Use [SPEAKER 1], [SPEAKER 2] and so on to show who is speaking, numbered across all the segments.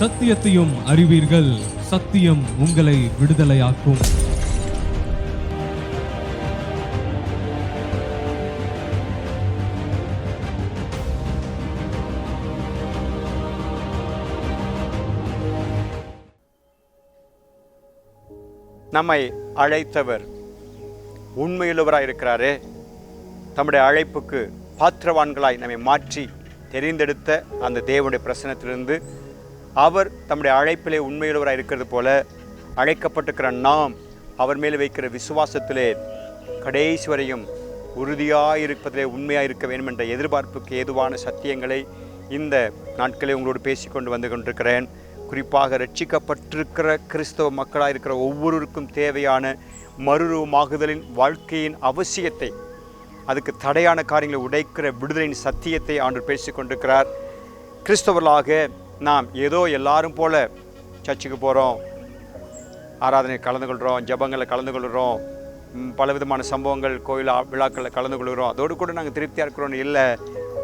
[SPEAKER 1] சத்தியத்தையும் அறிவீர்கள். சத்தியம் உங்களை விடுதலையாக்கும்.
[SPEAKER 2] நம்மை அழைத்தவர் உண்மையுள்ளவராய் இருக்கிறாரே. தம்முடைய அழைப்புக்கு பாத்திரவான்களாய் நம்மை மாற்றி தெரிந்தெடுத்த அந்த தேவனுடைய பிரசனத்திலிருந்து அவர் தம்முடைய அழைப்பிலே உண்மையுள்ளவராக இருக்கிறது போல அழைக்கப்பட்டிருக்கிற நாம் அவர் மேலே வைக்கிற விசுவாசத்திலே கடைசி வரையும் உறுதியாக இருப்பதிலே உண்மையாக இருக்க வேண்டும் என்ற எதிர்பார்ப்புக்கு ஏதுவான சத்தியங்களை இந்த நாட்களில் உங்களோடு பேசிக்கொண்டு வந்து கொண்டிருக்கிறேன். குறிப்பாக ரட்சிக்கப்பட்டிருக்கிற கிறிஸ்தவ மக்களாக இருக்கிற ஒவ்வொருவருக்கும் தேவையான மறுரூபமாகுதலின் வாழ்க்கையின் அவசியத்தை அதுக்கு தடையான காரியங்களை உடைக்கிற விடுதலின் சத்தியத்தை ஆண்டு பேசிக் கொண்டிருக்கிறார் கிறிஸ்தவர்களாக நாம் ஏதோ எல்லாரும் போல சர்ச்சுக்கு போகிறோம் ஆராதனை கலந்து கொள்கிறோம் ஜபங்களில் கலந்து கொள்கிறோம் பலவிதமான சம்பவங்கள் கோயில் விழாக்களில் கலந்து கொள்கிறோம். அதோடு கூட நாங்கள் திருப்தியாக இருக்கிறோன்னு இல்லை.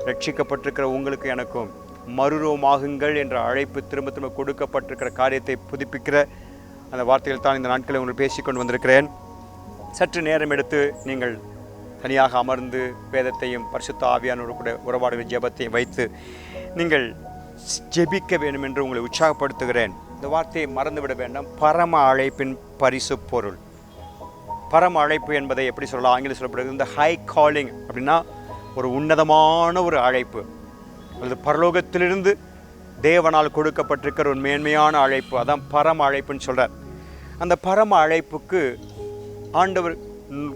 [SPEAKER 2] ரட்சிக்கப்பட்டிருக்கிற உங்களுக்கு எனக்கும் மறுரூபமாகுங்கள் என்ற அழைப்பு திரும்ப திரும்ப கொடுக்கப்பட்டிருக்கிற காரியத்தை புதுப்பிக்கிற அந்த வார்த்தைகள் தான் இந்த நாட்களில் உங்களுக்கு பேசிக்கொண்டு வந்திருக்கிறேன். சற்று நேரம் எடுத்து நீங்கள் தனியாக அமர்ந்து வேதத்தையும் பரிசுத்த ஆவியானோடு கூட உறவாடுகிற ஜெபத்தையும் வைத்து நீங்கள் ஜெபிக்க வேண்டும் என்று உங்களை உற்சாகப்படுத்துகிறேன். இந்த வார்த்தையை மறந்துவிட வேண்டாம். பரம அழைப்பின் பரிசு பொருள். பரம அழைப்பு என்பதை எப்படி சொல்லலாம்? ஆங்கிலம் சொல்லப்படுகிறது இந்த ஹை காலிங் அப்படின்னா ஒரு உன்னதமான ஒரு அழைப்பு. அல்லது பரலோகத்திலிருந்து தேவனால் கொடுக்கப்பட்டிருக்கிற ஒரு மேன்மையான அழைப்பு. அதான் பரம அழைப்புன்னு சொல்கிறார் அந்த பரம அழைப்புக்கு ஆண்டவர்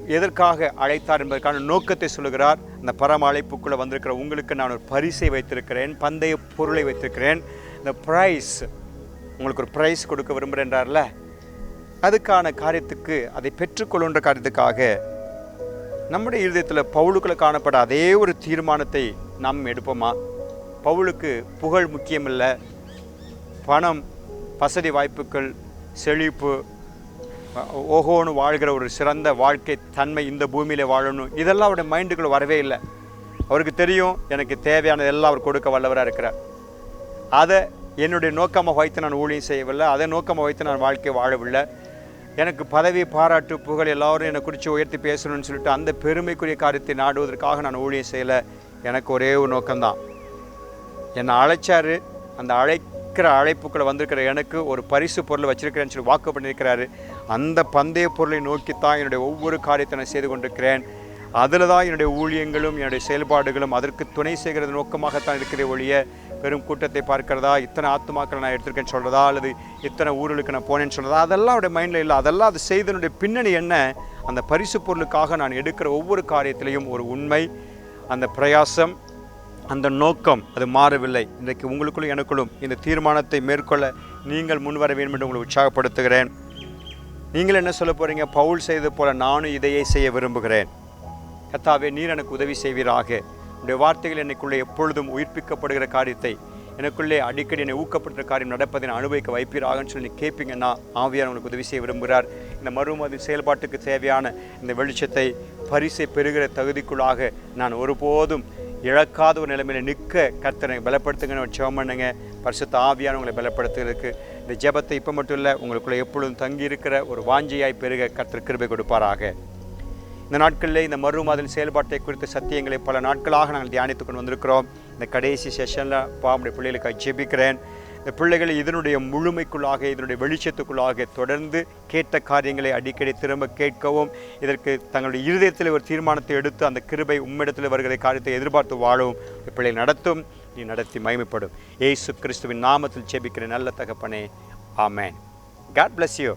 [SPEAKER 2] எதற்காக அழைத்தார் என்பதற்கான நோக்கத்தை சொல்லுகிறார். அந்த பரம அழைப்புக்குள்ளே வந்திருக்கிற உங்களுக்கு நான் ஒரு பரிசை வைத்திருக்கிறேன் பந்தய பொருளை வைத்திருக்கிறேன். இந்த ப்ரைஸ் உங்களுக்கு ஒரு ப்ரைஸ் கொடுக்க விரும்புகிறேன்றார்ல? அதுக்கான காரியத்துக்கு அதை பெற்றுக்கொள்ளுன்ற காரியத்துக்காக நம்முடைய இருதயத்தில் பவுலுக்குள்ள காணப்பட அதே ஒரு தீர்மானத்தை நாம் எடுப்போமா? பவுலுக்கு புகழ் முக்கியமில்லை. பணம் வசதி வாய்ப்புகள் செழிப்பு ஓஹோன்னு வாழ்கிற ஒரு சிறந்த வாழ்க்கை தன்மை இந்த பூமியில் வாழணும். இதெல்லாம் அவருடைய மைண்டுக்குள்ள வரவே இல்லை. அவருக்கு தெரியும் எனக்கு தேவையானது எல்லாம் அவர் கொடுக்க வல்லவராக இருக்கிறார். அதை என்னுடைய நோக்கமாக வைத்து நான் ஊழியம் செய்யவில்லை. அதை நோக்கமாக வைத்து நான் வாழ்க்கை வாழவில்லை. எனக்கு பதவி பாராட்டு புகழ் எல்லோரும் என்னை குறித்து உயர்த்தி பேசணும்னு சொல்லிட்டு அந்த பெருமைக்குரிய காரியத்தை நாடுவதற்காக நான் ஊழியம் செய்யலை. எனக்கு ஒரே ஒரு நோக்கம்தான். என்னை அழைச்சாரு. அந்த அழைக்கிற அழைப்புக்குள்ளே வந்திருக்கிற எனக்கு ஒரு பரிசு பொருளை வச்சிருக்கிறேன்னு சொல்லி வாக்கு பண்ணியிருக்கிறாரு. அந்த பந்தய பொருளை நோக்கித்தான் என்னுடைய ஒவ்வொரு காரியத்தை நான் செய்து கொண்டிருக்கிறேன். அதில் தான் என்னுடைய ஊழியங்களும் என்னுடைய செயல்பாடுகளும் அதற்கு துணை செய்கிறது நோக்கமாகத்தான் இருக்கிற ஒழிய பெரும் கூட்டத்தை பார்க்கிறதா இத்தனை ஆத்துமாக்களை நான் எடுத்திருக்கேன்னு சொல்கிறதா அல்லது இத்தனை ஊர்களுக்கு நான் போனேன்னு சொல்கிறதா அதெல்லாம் அவருடைய மைண்டில் இல்லை. அதெல்லாம் அது செய்தனுடைய பின்னணி என்ன? அந்த பரிசு பொருளுக்காக நான் எடுக்கிற ஒவ்வொரு காரியத்திலையும் ஒரு உண்மை அந்த பிரயாசம் அந்த நோக்கம் அது மாறவில்லை. இன்றைக்கு உங்களுக்குள்ளும் எனக்குள்ளும் இந்த தீர்மானத்தை மேற்கொள்ள நீங்கள் முன்வர வேண்டும் என்று உங்களை உற்சாகப்படுத்துகிறேன். நீங்கள் என்ன சொல்ல போகிறீங்க பவுல் செய்தது போல நானும் இதையே செய்ய விரும்புகிறேன். கத்தாவே நீர் எனக்கு உதவி செய்வீராக. உடைய வார்த்தைகள் எனக்குள்ளே எப்பொழுதும் உயிர்ப்பிக்கப்படுகிற காரியத்தை எனக்குள்ளே அடிக்கடி என்னை ஊக்கப்படுத்துகிற காரியம் நடப்பதை நான் அனுபவிக்க வைப்பீராகன்னு சொல்லி கேட்பீங்கன்னா ஆவியார் உங்களுக்கு உதவி செய்ய விரும்புகிறார். இந்த மறுமதி செயல்பாட்டுக்கு தேவையான இந்த வெளிச்சத்தை பரிசை பெறுகிற தகுதிக்குள்ளாக நான் ஒருபோதும் இழக்காத ஒரு நிலைமையில நிற்க கர்த்தனை பலப்படுத்துங்கன்னு ஒரு ஜெபம் பண்ணுங்க. பரிசுத்த ஆவியான உங்களை பலப்படுத்துகிறதுக்கு. இந்த ஜெபத்தை இப்போ மட்டும் இல்லை உங்களுக்குள்ளே எப்பொழுதும் தங்கி இருக்கிற ஒரு வாஞ்சையாய் பெருக கர்த்தர் கிருபை கொடுப்பாராக. இந்த நாட்களில் இந்த மறுமாதல் செயல்பாட்டை குறித்த சத்தியங்களை பல நாட்களாக நாங்கள் தியானித்துக் கொண்டு வந்திருக்கிறோம். இந்த கடைசி செஷனில் பாம்புடைய பிள்ளைகளுக்கு ஜெபிக்கிறேன். இந்த பிள்ளைகள் இதனுடைய முழுமைக்குள்ளாக இதனுடைய வெளிச்சத்துக்குள்ளாக தொடர்ந்து கேட்ட காரியங்களை அடிக்கடி திரும்ப கேட்கவும் இதற்கு தங்களுடைய இருதயத்தில் ஒரு தீர்மானத்தை எடுத்து அந்த கிருபை உம்மிடத்தில் வருகிற காரியத்தை எதிர்பார்த்து வாழவும் இந்த பிள்ளை நடத்தும். நீ நடத்தி மகிமைப்படும். ஏசு கிறிஸ்துவின் நாமத்தில் செபிக்கிற நல்ல தகப்பனே. ஆமேன். God bless you